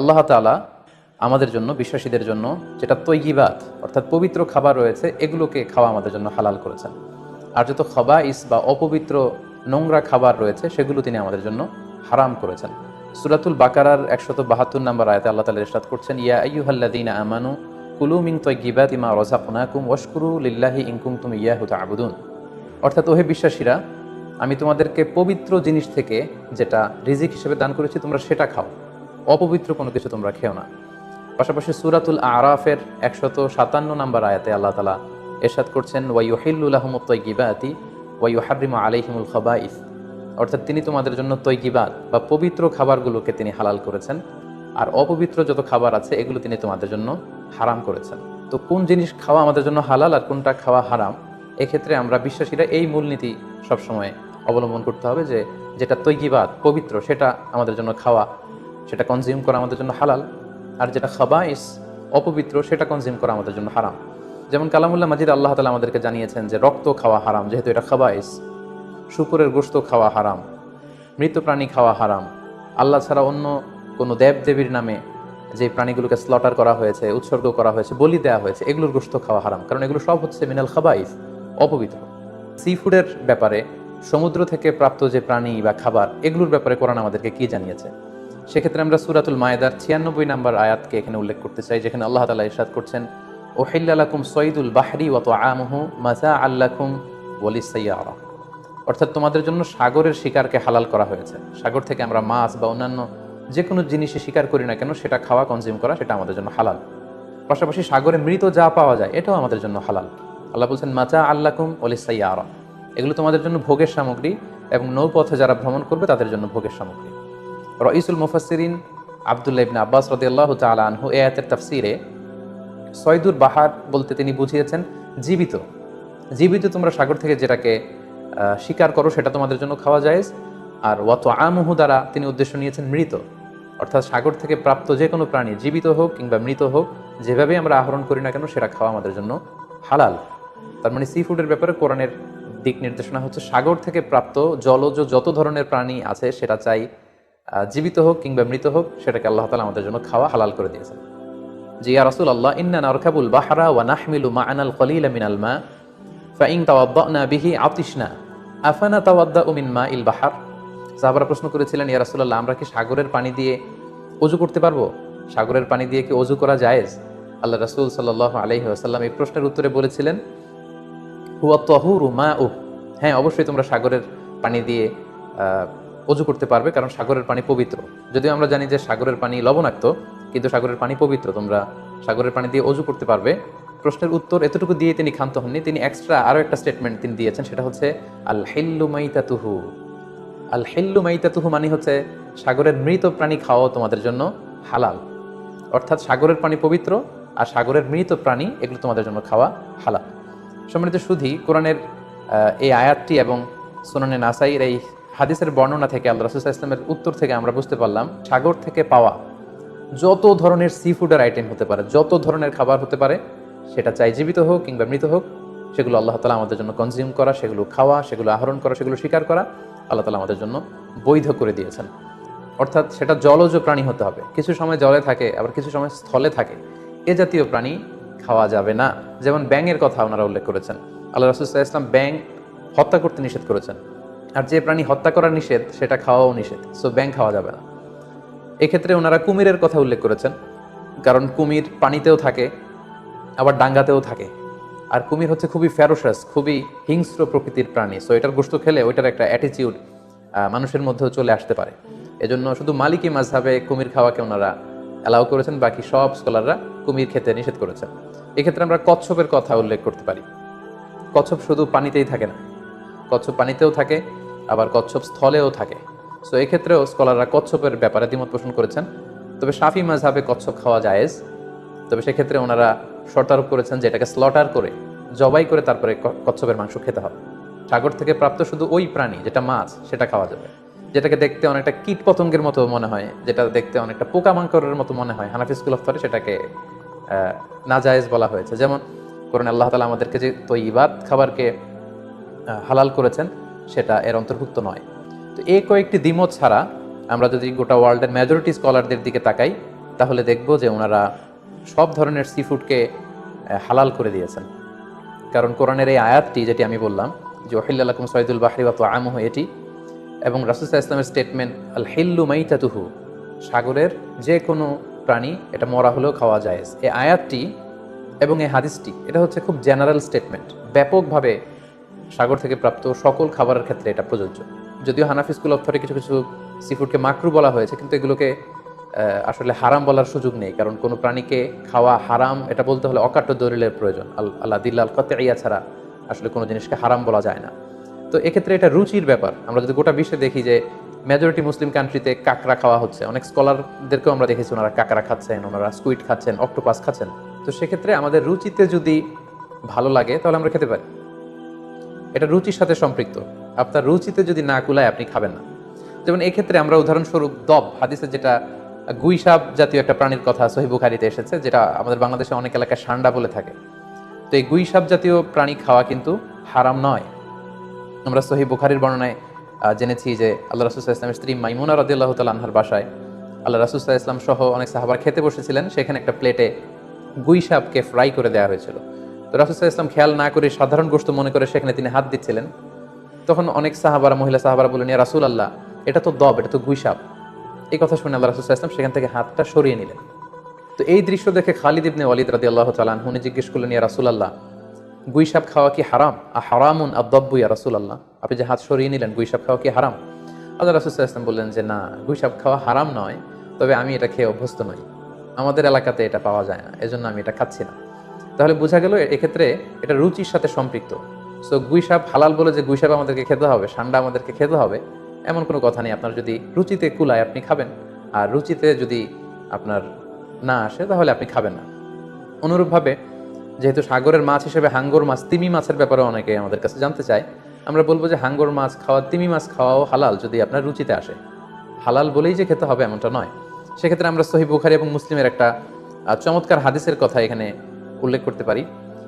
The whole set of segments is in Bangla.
আল্লাহ তাআলা আমাদের জন্য, বিশ্বাসীদের জন্য যেটা তৈগিবাত অর্থাৎ পবিত্র খাবার রয়েছে, এগুলোকে খাওয়া আমাদের জন্য হালাল করেছেন। আর যত খবাইস বা অপবিত্র নোংরা খাবার রয়েছে, সেগুলো তিনি আমাদের জন্য হারাম করেছেন। সুরাতুল বাকারার একশত বাহাত্তর নম্বর আয়তে আল্লাহ তালা ইরশাদ করছেন, ইয়া আইয়ুহাল্লাদিন আমানু কুলু মিং তৈগিবাত ইমা রজাকুনাকুম ওয়াশকুরু লিল্লাহি ইনকুম তুমি ইয়াহু আবুদুন অর্থাৎ ওহে বিশ্বাসীরা, আমি তোমাদেরকে পবিত্র জিনিস থেকে যেটা রিজিক হিসেবে দান করেছি, তোমরা সেটা খাও। অপবিত্র কোনো কিছু তোমরা খেও না। পাশাপাশি সুরাতুল আরাফের একশত সাতান্ন নম্বর আয়াতে আল্লাহ তালা এরশাদ করছেন ওয়াইহিল্লাহমতইগিবাতি ওয়াইহারিমা আলাইহিমুল খবাইস। অর্থাৎ তিনি তোমাদের জন্য তৈগিবাত বা পবিত্র খাবারগুলোকে তিনি হালাল করেছেন, আর অপবিত্র যত খাবার আছে এগুলো তিনি তোমাদের জন্য হারাম করেছেন। তো কোন জিনিস খাওয়া আমাদের জন্য হালাল আর কোনটা খাওয়া হারাম, এক্ষেত্রে আমরা বিশ্বাসীরা এই মূলনীতি সবসময় অবলম্বন করতে হবে যে যেটা তৈগিবাদ পবিত্র, সেটা আমাদের জন্য খাওয়া সেটা কনজিউম করা আমাদের জন্য হালাল, আর যেটা খাবাইস অপবিত্র, সেটা কনজিউম করা আমাদের জন্য হারাম। যেমন কালামুল্লাহ মাজিদ আল্লাহ তালা আমাদেরকে জানিয়েছেন যে রক্ত খাওয়া হারাম, যেহেতু এটা খাবাইস, শুকুরের গোস্ত খাওয়া হারাম মৃত প্রাণী খাওয়া হারাম। আল্লাহ ছাড়া অন্য কোনো দেব দেবীর নামে যে প্রাণীগুলোকে স্লটার করা হয়েছে, উৎসর্গ করা হয়েছে, বলি দেওয়া হয়েছে, এগুলোর গোস্ত খাওয়া হারাম। কারণ এগুলো সব হচ্ছে মিনাল খাবাইস, অপবিত্র। সি ফুডের ব্যাপারে সমুদ্র থেকে প্রাপ্ত যে প্রাণী বা খাবার, এগুলোর ব্যাপারে কোরআন আমাদেরকে কি জানিয়েছে? সেক্ষেত্রে আমরা সুরাতুল মায়েদার ছিয়ানব্বই নাম্বার আয়াতকে এখানে উল্লেখ করতে চাই, যেখানে আল্লাহ তালা ইরশাদ করছেন ওহিল্লাকুম সঈদুল বাহরি ওয়াত আমহু মাজা আল্লাকুম ওয়ালি সাইয়ারা অর্থাৎ তোমাদের জন্য সাগরের শিকারকে হালাল করা হয়েছে। সাগর থেকে আমরা মাছ বা অন্যান্য যে কোনো জিনিসে শিকার করি না কেন, সেটা খাওয়া কনজিউম করা, সেটা আমাদের জন্য হালাল। পাশাপাশি সাগরে মৃত যা পাওয়া যায়, এটাও আমাদের জন্য হালাল। আল্লাহ বলছেন মাচা আল্লাকুম ওলিসাইয়া আরা এগুলো তোমাদের জন্য ভোগের সামগ্রী এবং নৌপথে যারা ভ্রমণ করবে, তাদের জন্য ভোগের সামগ্রী। রইসুল মুফাসিরিন আবদুল্লাহ ইবনে আব্বাস রদিয়াল্লাহ তালা আনহু এ আয়াতের তাফসিরে সয়দুর বাহার বলতে তিনি বুঝিয়েছেন, জীবিত। জীবিত তোমরা সাগর থেকে যেটাকে শিকার করো সেটা তোমাদের জন্য খাওয়া যায় আর ওয়াত আমহু দ্বারা তিনি উদ্দেশ্য নিয়েছেন মৃত। অর্থাৎ সাগর থেকে প্রাপ্ত যে কোনো প্রাণী জীবিত হোক কিংবা মৃত হোক যেভাবে আমরা আহরণ করি না কেন সেটা খাওয়া আমাদের জন্য হালাল। তার মানে সি ফুডের ব্যাপারে কোরআনের দিক নির্দেশনা হচ্ছে সাগর থেকে প্রাপ্ত জলজ যত ধরনের প্রাণী আছে সেটা চাই জীবিত হোক কিংবা মৃত হোক, সেটাকে আল্লাহ তালা আমাদের জন্য খাওয়া হালাল করে দিয়েছেন। জি ইয়া রাসুল আল্লাহ ইন্না নারকাবুল বাহারা ওয়া নাহমিলু মা'ানাল কলিলা মিনাল মা ফাইন তাওয়াদ্দানা বিহি আতিশনা, আফানা তাওয়াদ্দা মিন মাইল বাহার? সাহাবারা প্রশ্ন করেছিলেন, ইয়া রাসূলুল্লাহ, আমরা কি সাগরের পানি দিয়ে অজু করতে পারব? সাগরের পানি দিয়ে কি অজু করা জায়েজ? আল্লাহ রাসূল সাল্লাল্লাহু আলাইহি ওয়াসাল্লাম এই প্রশ্নের উত্তরে বলেছিলেন, হুয়া তাহুরু মা উহ হ্যাঁ অবশ্যই তোমরা সাগরের পানি দিয়ে অজু করতে পারবে, কারণ সাগরের পানি পবিত্র। যদিও আমরা জানি যে সাগরের পানি লবণাক্ত, কিন্তু সাগরের পানি পবিত্র, তোমরা সাগরের পানি দিয়ে অজু করতে পারবে। প্রশ্নের উত্তর এতটুকু দিয়ে তিনি ক্ষান্ত হননি, তিনি এক্সট্রা আরও একটা স্টেটমেন্ট তিনি দিয়েছেন, সেটা হচ্ছে আল হেল্লু মাইতাতুহু। আল হেল্লু মাইতাতুহু মানে হচ্ছে, সাগরের মৃত প্রাণী খাওয়াও তোমাদের জন্য হালাল। অর্থাৎ সাগরের পানি পবিত্র আর সাগরের মৃত প্রাণী, এগুলো তোমাদের জন্য খাওয়া হালাল। সম্মানিত সুধি, কোরআনের এই আয়াতটি এবং সুনানে নাসাইয়ের এই হাদিসের বর্ণনা থেকে আল্লাহ রসুল্লাহ ইসলামের উত্তর থেকে আমরা বুঝতে পারলাম, সাগর থেকে পাওয়া যত ধরনের সি ফুডের আইটেম হতে পারে, যত ধরনের খাবার হতে পারে, সেটা চাই জীবিত হোক কিংবা মৃত হোক, সেগুলো আল্লাহ তালা আমাদের জন্য কনজিউম করা, সেগুলো খাওয়া, সেগুলো আহরণ করা, সেগুলো স্বীকার করা আল্লাহ তালা আমাদের জন্য বৈধ করে দিয়েছেন। অর্থাৎ সেটা জলজ প্রাণী হতে হবে। কিছু সময় জলে থাকে, আবার কিছু সময় স্থলে থাকে। এ জাতীয় প্রাণী খাওয়া যাবে না। যেমন ব্যাঙের কথা ওনারা উল্লেখ করেছেন। আল্লাহ রসুল্লাহ ইসলাম ব্যাং হত্যা করতে নিষেধ করেছেন। আর যে প্রাণী হত্যা করা নিষেধ, সেটা খাওয়াও নিষেধ। সো ব্যাং খাওয়া যাবে না। এক্ষেত্রে ওনারা কুমিরের কথা উল্লেখ করেছেন। কারণ কুমির পানিতেও থাকে, আবার ডাঙ্গাতেও থাকে। আর কুমির হচ্ছে খুবই ফ্যারোসাস খুবই হিংস্র প্রকৃতির প্রাণী। সো এটার গোস্ত খেলে ওইটার একটা অ্যাটিচিউড মানুষের মধ্যেও চলে আসতে পারে। এজন্য শুধু মালিকি মাঝহাবে কুমির খাওয়াকে ওনারা অ্যালাউ করেছেন, বাকি সব স্কলাররা কুমির খেতে নিষেধ করেছেন। এক্ষেত্রে আমরা কচ্ছপের কথা উল্লেখ করতে পারি। কচ্ছপ শুধু পানিতেই থাকে না। কচ্ছপ পানিতেও থাকে আবার কচ্ছপ স্থলেও থাকে। সো এক্ষেত্রেও স্কলাররা কচ্ছপের ব্যাপারে দ্বিমত পোষণ করেছেন। তবে শাফি মাঝহাবে কচ্ছপ খাওয়া জায়েজ। তবে সেক্ষেত্রে ওনারা শর্তারোপ করেছেন যে এটাকে স্লটার করে, জবাই করে তারপরে কচ্ছপের মাংস খেতে হবে। সাগর থেকে প্রাপ্ত শুধু ওই প্রাণী, যেটা মাছ, সেটা খাওয়া যাবে। যেটাকে দেখতে অনেকটা কীট পতঙ্গের মতো মনে হয়, যেটা দেখতে অনেকটা পোকামাকড়ের মতো মনে হয়। হানাফি স্কুল অফ সেটাকে নাজায়েজ বলা হয়েছে। যেমন করুন আল্লাহ তালা আমাদেরকে যে তৈবাদ খাবারকে হালাল করেছেন সেটা এর অন্তর্ভুক্ত নয়। তো এই কয়েকটি দ্বিমত ছাড়া আমরা যদি গোটা ওয়ার্ল্ডের মেজরিটি স্কলারদের দিকে তাকাই, তাহলে দেখব যে ওনারা সব ধরনের সি ফুডকে হালাল করে দিয়েছেন। কারণ কোরআনের এই আয়াতটি যেটি আমি বললাম, যে ওহিল্লাকুম সৈদুল বাহরি বা তো আমহ এটি এবং রাসুসা ইসলামের স্টেটমেন্ট আল হিল্লু মাইতাতুহু সাগরের যে কোনো প্রাণী, এটা মরা হলেও খাওয়া যায় এই আয়াতটি এবং এই হাদিসটি, এটা হচ্ছে খুব জেনারেল স্টেটমেন্ট ব্যাপকভাবে সাগর থেকে প্রাপ্ত সকল খাবারের ক্ষেত্রে এটা প্রযোজ্য। যদিও হানাফি স্কুল অফ থরে কিছু কিছু সিফুডকে মাকরু বলা হয়েছে, কিন্তু এগুলোকে আসলে হারাম বলার সুযোগ নেই, কারণ কোনো প্রাণীকে খাওয়া হারাম, এটা বলতে হলে অকাট্য দলিলের প্রয়োজন। আল- আল্লাহ দিল্লাল কতিয়া ছাড়া আসলে কোনো জিনিসকে হারাম বলা যায় না। তো এক্ষেত্রে এটা রুচির ব্যাপার। আমরা যদি গোটা বিশ্বে দেখি যে মেজরিটি মুসলিম কান্ট্রিতে কাঁকড়া খাওয়া হচ্ছে, অনেক স্কলারদেরকেও আমরা দেখেছি ওনারা কাঁকড়া খাচ্ছেন, ওনারা স্কুইড খাচ্ছেন অক্টোপাস খাচ্ছেন। তো সেক্ষেত্রে আমাদের রুচিতে যদি ভালো লাগে, তাহলে আমরা খেতে পারি। এটা রুচির সাথে সম্পৃক্ত। আপনার রুচিতে যদি না কুলায়, আপনি খাবেন না। যেমন এক্ষেত্রে আমরা উদাহরণস্বরূপ দব, হাদিসে যেটা গুইসাব জাতীয় একটা প্রাণীর কথা সহিবুখারিতে এসেছে, যেটা আমাদের বাংলাদেশে অনেক এলাকায় সান্ডা বলে থাকে। তো এই গুইসাব জাতীয় প্রাণী খাওয়া কিন্তু হারাম নয়। আমরা সহি বুখারির বর্ণনায় জেনেছি যে আল্লাহ রাসুল্লাহ ইসলামের স্ত্রী মাইমুনা রদিল্লাহ তাল আনহার বাসায় আল্লাহ রাসুল্লাহ ইসলাম সহ অনেক সাহাবার খেতে বসেছিলেন। সেখানে একটা প্লেটে গুই সাপকে ফ্রাই করে দেওয়া হয়েছিল। তো রাসুল্লাহ ইসলাম খেয়াল না করে সাধারণ গোষ্ঠ মনে করে সেখানে তিনি হাত দিচ্ছিলেন। তখন অনেক সাহাবারা, মহিলা সাহাবারা বললেন রাসুল আল্লাহ এটা তো দব, এটা তো গুই সাপ এই কথা শুনে আল্লাহ রাসুল্লাহ ইসলাম সেখান থেকে হাতটা সরিয়ে নিলেন। তো এই দৃশ্য দেখে খালিদ ইবনে ওয়ালিদ রাদি আল্লাহ তালান উনি জিজ্ঞেস করলেন, ইয়া রাসুল আল্লাহ গুইসাপ খাওয়া কি হারাম? আ, হারামুন আদব্বু ইয়া রাসুল আল্লাহ আপনি যে হাত সরিয়ে নিলেন গুইসাপ খাওয়া কি হারাম? আল্লাহ রাসুল ইসলাম বললেন যে, না গুইসাপ খাওয়া হারাম নয়, তবে আমি এটা খেয়ে অভ্যস্ত নই। আমাদের এলাকাতে এটা পাওয়া যায় না, এজন্য আমি এটা খাচ্ছি না। তাহলে বোঝা গেল এক্ষেত্রে এটা রুচির সাথে সম্পৃক্ত। সো গুইসাপ হালাল বলে যে গুইসাপ আমাদেরকে খেতে হবে, সান্ডা আমাদেরকে খেতে হবে, এমন কোনো কথা নেই। আপনার যদি রুচিতে কুলায় আপনি খাবেন, আর রুচিতে যদি আপনার না আসে, তাহলে আপনি খাবেন না। অনুরূপভাবে, যেহেতু সাগরের মাছ হিসেবে হাঙ্গর মাছ, তিমি মাছের ব্যাপারে অনেকে আমাদের কাছে জানতে চায়, আমরা বলব যে হাঙ্গর মাছ খাওয়া, তিমি মাছ খাওয়াও হালাল যদি আপনার রুচিতে আসে। হালাল বলেই যে খেতে হবে এমনটা নয়। সেক্ষেত্রে আমরা সহি বুখারি এবং মুসলিমের একটা চমৎকার হাদিসের কথা এখানে উল্লেখ করতে পারি।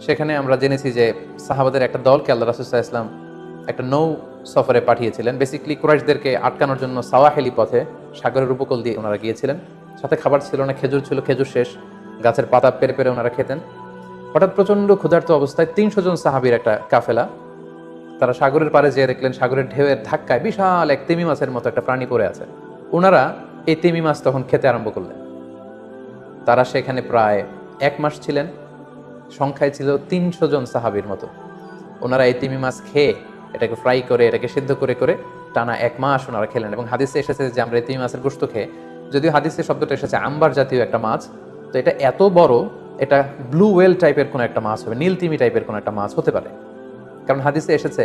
সেখানে আমরা জেনেছি যে সাহাবাদের একটা দলকে আল্লাহ রাসুল্লাহ ইসলাম একটা নৌ সফরে পাঠিয়েছিলেন। বেসিক্যালি কুরাইশদেরকে আটকানোর জন্য সাওয়াহেলি পথে সাগরের উপকূল দিয়ে ওনারা গিয়েছিলেন। সাথে খাবার ছিল না, খেজুর ছিল, খেজুর শেষ। গাছের পাতা পেরে পেরে ওনারা খেতেন। হঠাৎ প্রচণ্ড ক্ষুধার্ত অবস্থায় তিনশো জন সাহাবির একটা কাফেলা, তারা সাগরের পাড়ে যেয়ে দেখলেন সাগরের ঢেউয়ের ধাক্কায় বিশাল এক তিমি মাছের মতো একটা প্রাণী পড়ে আছে। ওনারা এই তিমি মাছ তখন খেতে আরম্ভ করলেন। তারা সেখানে প্রায় এক মাস ছিলেন। সংখ্যায় ছিল তিনশো জন সাহাবির মতো। ওনারা এই তিমি মাছ খেয়ে এটাকে ফ্রাই করে, এটাকে সিদ্ধ করে করে টানা এক মাস ওনারা খেলেন এবং হাদিসে এসেছে যে আমরা এই তিমি মাছের গোস্ত খেয়ে, যদিও হাদিসে শব্দটা এসেছে আম্বার জাতীয় একটা মাছ, তো এটা এত বড়, এটা ব্লু ওয়েল টাইপের কোনো একটা মাছ হবে, নীল তিমি টাইপের কোনো একটা মাছ হতে পারে। কারণ হাদিসে এসেছে,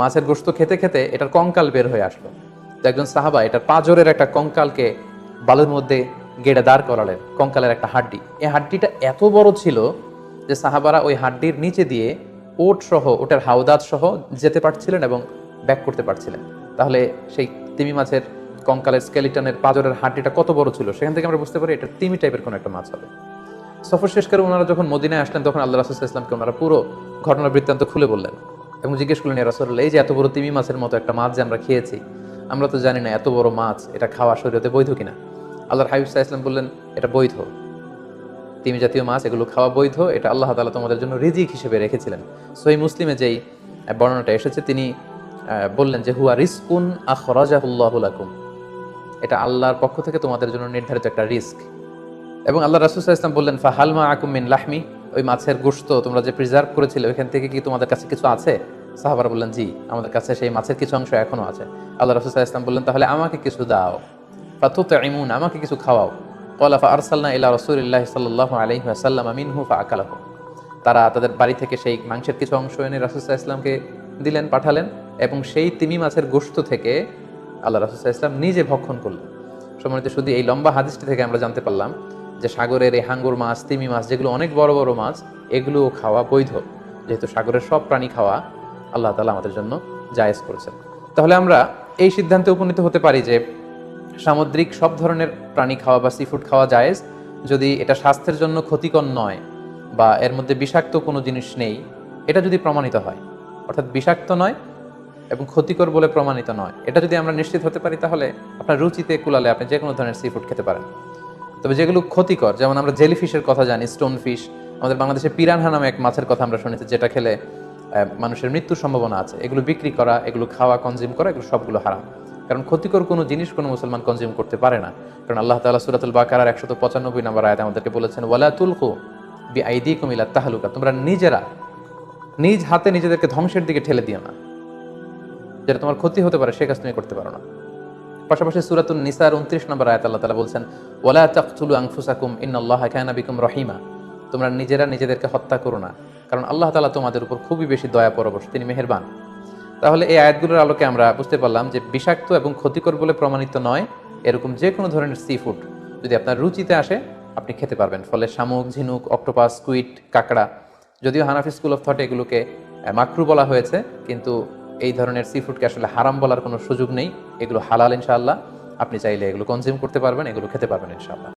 মাছের গোস্ত খেতে খেতে এটার কঙ্কাল বের হয়ে আসলো। তো একজন সাহাবা এটার পাঁজরের একটা কঙ্কালকে বালুর মধ্যে গেড়ে দাঁড় করালেন, কঙ্কালের একটা হাড্ডি। এই হাড্ডিটা এত বড় ছিল যে সাহাবারা ওই হাড্ডির নিচে দিয়ে ওট সহ, ওটার হাওদাত সহ যেতে পারছিলেন এবং ব্যাক করতে পারছিলেন। তাহলে সেই তিমি মাছের কঙ্কালের স্কেলিটনের পাঁজরের হাড্ডিটা কত বড় ছিল? সেখান থেকে আমরা বুঝতে পারি এটা তিমি টাইপের কোনো একটা মাছ হবে। সফর শেষ করে ওনারা যখন মদিনায় আসলেন, তখন আল্লাহ রাসুল ইসলামকে ওনারা পুরো ঘটনা বৃত্তান্ত খুলে বললেন এবং জিজ্ঞেস করলেন রাসুল্লাহ এই যে এত বড় তিমি মাছের মতো একটা মাছ যে আমরা খেয়েছি, আমরা তো জানি না এত বড় মাছ, এটা খাওয়া শরীরতে বৈধ কিনা? আল্লাহর হাবিব সাহা ইসলাম বললেন, এটা বৈধ। তিমি জাতীয় মাছ, এগুলো খাওয়া বৈধ। এটা আল্লাহ তালা তোমাদের জন্য রিজিক হিসেবে রেখেছিলেন। সহি মুসলিমে যেই বর্ণনাটা এসেছে, তিনি বললেন যে, হুয়া রিস্কুন আখরাজাহুল্লাহুলাকুম এটা আল্লাহর পক্ষ থেকে তোমাদের জন্য নির্ধারিত একটা রিস্ক এবং আল্লাহ রাসুল ইসলাম বললেন ফাহালমা আকুমিন লাহমি? ওই মাছের গোশত তোমরা যে প্রিজার্ভ করেছিলে, ওইখান থেকে কি তোমাদের কাছে কিছু আছে? সাহাবার বললেন, জি, আমাদের কাছে সেই মাছের কিছু অংশ এখনও আছে। আল্লাহ রাসুল ইসলাম বললেন, তাহলে আমাকে কিছু দাও। ফাতুত ইমুন আমাকে কিছু খাওয়াও। আকালাহু তারা তাদের বাড়ি থেকে সেই মাংসের কিছু অংশ এনে রাসুসাহ ইসলামকে দিলেন, পাঠালেন এবং সেই তিমি মাছের গোশত থেকে আল্লাহ রাসুসাহ ইসলাম নিজে ভক্ষণ করলেন। সম্মানিত শুধু এই লম্বা হাদিসটি থেকে আমরা জানতে পারলাম যে সাগরের এই হাঙ্গুর মাছ, তিমি মাছ যেগুলো অনেক বড় বড় মাছ, এগুলোও খাওয়া বৈধ। যেহেতু সাগরের সব প্রাণী খাওয়া আল্লাহ তালা আমাদের জন্য জায়েজ করেছেন। তাহলে আমরা এই সিদ্ধান্তে উপনীত হতে পারি যে সামুদ্রিক সব ধরনের প্রাণী খাওয়া বা সি ফুড খাওয়া জায়েজ, যদি এটা স্বাস্থ্যের জন্য ক্ষতিকর নয় বা এর মধ্যে বিষাক্ত কোনো জিনিস নেই, এটা যদি প্রমাণিত হয়। অর্থাৎ বিষাক্ত নয় এবং ক্ষতিকর বলে প্রমাণিত নয়। এটা যদি আমরা নিশ্চিত হতে পারি, তাহলে আপনার রুচিতে কুলালে আপনি যে কোনো ধরনের সি ফুড খেতে পারেন। তবে যেগুলো ক্ষতিকর, যেমন আমরা জেলিফিশের কথা জানি স্টোন ফিশ আমাদের বাংলাদেশে পিরানহা নামে এক মাছের কথা আমরা শুনেছি, যেটা খেলে মানুষের মৃত্যুর সম্ভাবনা আছে। এগুলো বিক্রি করা, এগুলো খাওয়া কনজিউম করা, এগুলো সবগুলো হারাম। কারণ ক্ষতিকর কোনো জিনিস কোনো মুসলমান কনজিউম করতে পারে না। কারণ আল্লাহ তাআলা সূরাতুল বাকারার একশত পঁচানব্বই নম্বর আয়াত আমাদেরকে বলেছেন, ওয়ালা তুলকু বি আইদিকুম ইলা তাহলুকা তোমরা নিজেরা, নিজ হাতে নিজেদেরকে ধ্বংসের দিকে ঠেলে দিও না। যেটা তোমার ক্ষতি হতে পারে, সে কাজ তুমি করতে পারো না। পাশাপাশি সুরাতুল নিসার উনত্রিশ নম্বর আয়াত আল্লাহ তালা বলছেন, ওয়ালা তাকতুলু আনফুসাকুম, ইন্নাল্লাহা কানা বিকুম রহিমা তোমরা নিজেরা নিজেদেরকে হত্যা করো না। কারণ আল্লাহ তালা তোমাদের উপর খুবই বেশি দয়া পরবশ, তিনি মেহেরবান। তাহলে এই আয়াতগুলোর আলোকে আমরা বুঝতে পারলাম যে বিষাক্ত এবং ক্ষতিকর বলে প্রমাণিত নয়, এরকম যে কোনো ধরনের সি ফুড যদি আপনার রুচিতে আসে, আপনি খেতে পারবেন। ফলে শামুক, ঝিনুক অক্টোপাস কুইট কাঁকড়া, যদিও হানাফি স্কুল অফ থটে এগুলোকে মাকরু বলা হয়েছে, কিন্তু এই ধরনের সি ফুডকে আসলে হারাম বলার কোনো সুযোগ নেই। এগুলো হালাল ইনশাআল্লাহ। আপনি চাইলে এগুলো কনজিউম করতে পারবেন, এগুলো খেতে পারবেন ইনশাআল্লাহ।